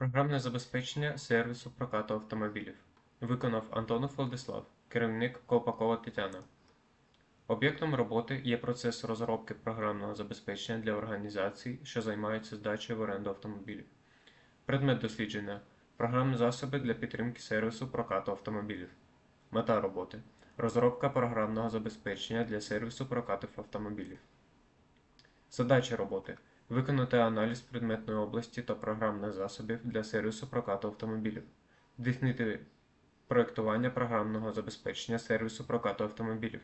Програмне забезпечення сервісу прокату автомобілів. Виконав Антонов Владислав, керівник Колпакова Тетяна. Об'єктом роботи є процес розробки програмного забезпечення для організацій, що займаються здачею в оренду автомобілів. Предмет дослідження програмні засоби для підтримки сервісу прокату автомобілів. Мета роботи розробка програмного забезпечення для сервісу прокату автомобілів. Задача роботи Виконати аналіз предметної області та програмних засобів для сервісу прокату автомобілів. Здійснити проєктування програмного забезпечення сервісу прокату автомобілів.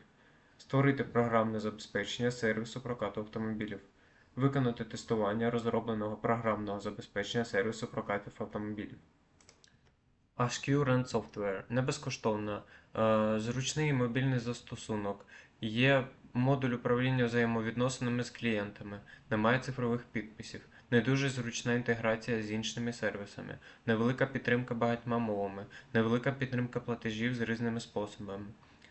Створити програмне забезпечення сервісу прокату автомобілів. Виконати тестування розробленого програмного забезпечення сервісу прокатів автомобілів. HQ Rent Software. Не безкоштовна, е, зручний мобільний застосунок. Є модуль управління взаємовідносинами з клієнтами, немає цифрових підписів, не дуже зручна інтеграція з іншими сервісами, невелика підтримка багатьма мовами, невелика підтримка платежів з різними способами.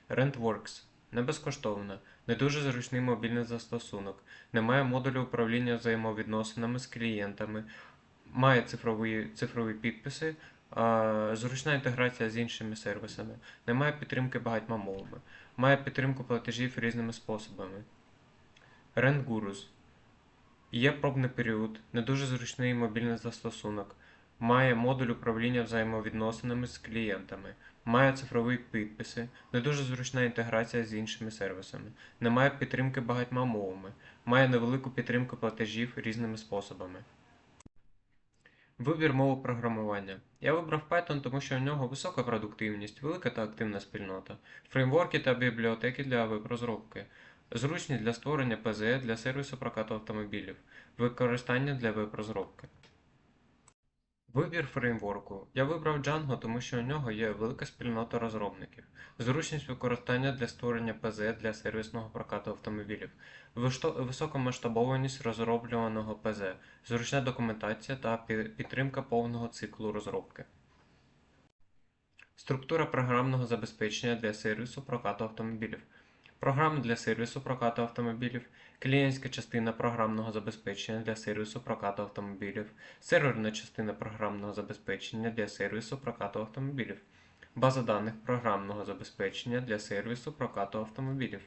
RentWorks не безкоштовна, не дуже зручний мобільний застосунок, немає модулю управління взаємовідносинами з клієнтами, має цифрові, цифрові підписи, зручна інтеграція з іншими сервісами, немає підтримки багатьма мовами, має підтримку платежів різними способами. RentGurus Є пробний період, не дуже зручний мобільний застосунок, має модуль управління взаємовідносинами з клієнтами, має цифрові підписи, не дуже зручна інтеграція з іншими сервісами, не має підтримки багатьма мовами, має невелику підтримку платежів різними способами. Вибір мови програмування. Я вибрав Python, тому що у нього висока продуктивність, велика та активна спільнота, фреймворки та бібліотеки для веб-розробки, зручні для створення ПЗ для сервісу прокату автомобілів, використання для веб-розробки. Вибір фреймворку. Я вибрав Django, тому що у нього є велика спільнота розробників, зручність використання для створення ПЗ для сервісного прокату автомобілів, високомасштабованість розроблюваного ПЗ, зручна документація та підтримка повного циклу розробки. Структура програмного забезпечення для сервісу прокату автомобілів. Програма для сервісу прокату автомобілів, клієнтська частина програмного забезпечення для сервісу прокату автомобілів, серверна частина програмного забезпечення для сервісу прокату автомобілів, база даних програмного забезпечення для сервісу прокату автомобілів.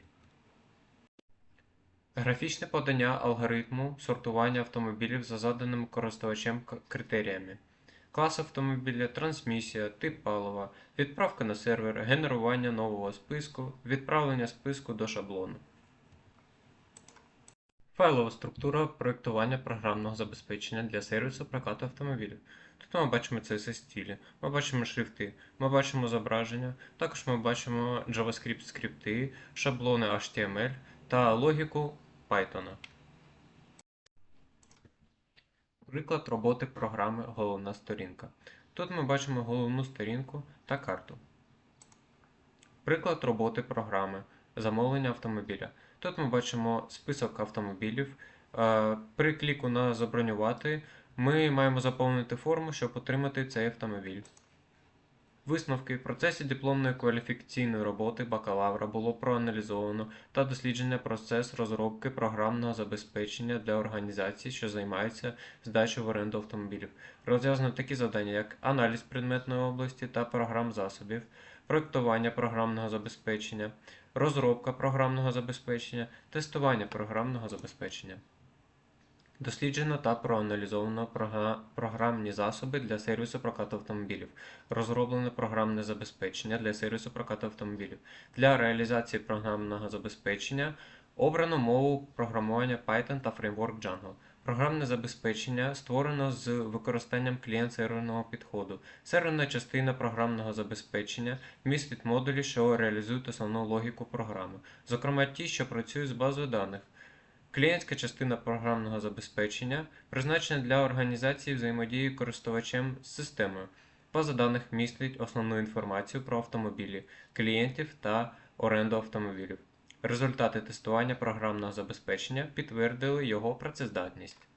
Графічне подання алгоритму сортування автомобілів за заданими користувачем критеріями. Клас автомобіля, трансмісія, тип палива, відправка на сервер, генерування нового списку, відправлення списку до шаблону. Файлова структура проєктування програмного забезпечення для сервісу прокату автомобілів. Тут ми бачимо CSS стилі, ми бачимо шрифти, ми бачимо зображення, також ми бачимо JavaScript скрипти, шаблони HTML та логіку Python. Приклад роботи програми Головна сторінка. Тут ми бачимо головну сторінку та карту. Приклад роботи програми Замовлення автомобіля. Тут ми бачимо список автомобілів. Е, При кліку на Забронювати ми маємо заповнити форму, щоб отримати цей автомобіль. Висновки в процесі дипломної кваліфікаційної роботи бакалавра було проаналізовано та досліджено процес розробки програмного забезпечення для організацій, що займаються здачею в оренду автомобілів. Розв'язано такі завдання, як аналіз предметної області та програм засобів, проєктування програмного забезпечення, розробка програмного забезпечення, тестування програмного забезпечення. Досліджено та проаналізовано програмні засоби для сервісу прокату автомобілів. Розроблено програмне забезпечення для сервісу прокату автомобілів. Для реалізації програмного забезпечення обрано мову програмування Python та фреймворк Django. Програмне забезпечення створено з використанням клієнт-серверного підходу. Серверна частина програмного забезпечення містить модулі, що реалізують основну логіку програми, зокрема ті, що працюють з базою даних. Клієнтська частина програмного забезпечення призначена для організації взаємодії користувачем з системою. База даних містить основну інформацію про автомобілі, клієнтів та оренду автомобілів. Результати тестування програмного забезпечення підтвердили його працездатність.